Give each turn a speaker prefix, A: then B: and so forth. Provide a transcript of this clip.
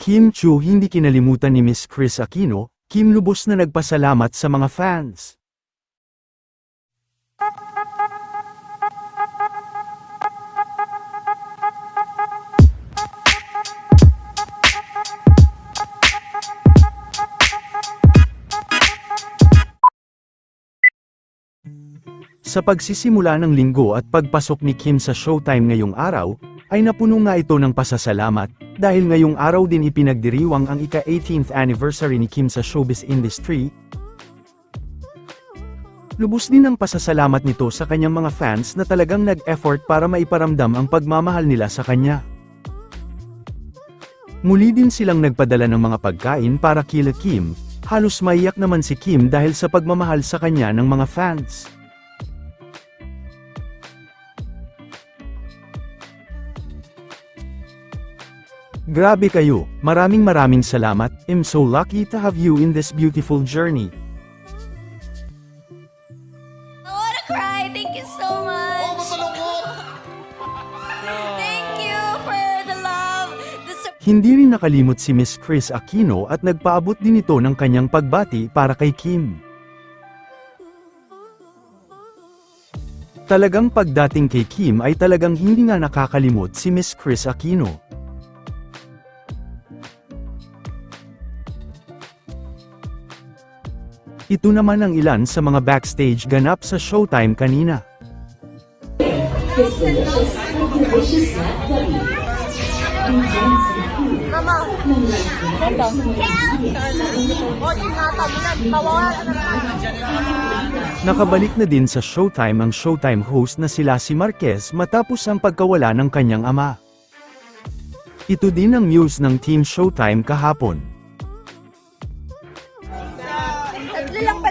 A: Kim Chu hindi kinalimutan ni Miss Chris Aquino, Kim lubos na nagpasalamat sa mga fans. Sa pagsisimula ng linggo at pagpasok ni Kim sa showtime ngayong araw, ay napuno nga ito ng pasasalamat, dahil ngayong araw din ipinagdiriwang ang ika-18th anniversary ni Kim sa showbiz industry. Lubos din ang pasasalamat nito sa kanyang mga fans na talagang nag-effort para maiparamdam ang pagmamahal nila sa kanya. Muli din silang nagpadala ng mga pagkain para kila Kim, halos maiyak naman si Kim dahil sa pagmamahal sa kanya ng mga fans. Grabe kayo, maraming maraming salamat, I'm so lucky to have you in this beautiful journey.
B: I wanna cry. Thank you so
C: Oh,
B: much.
C: masalungkot!
B: Thank you for the love, the.
A: Hindi rin nakalimot si Miss Chris Aquino at nagpaabot din ito ng kanyang pagbati para kay Kim. Talagang pagdating kay Kim ay talagang hindi nga nakakalimot si Miss Chris Aquino. Ito naman ang ilan sa mga backstage ganap sa showtime kanina. Nakabalik na din sa Showtime ang Showtime host na sila si Marquez matapos ang pagkawala ng kanyang ama. Ito din ang news ng Team Showtime kahapon.
B: Lang pala.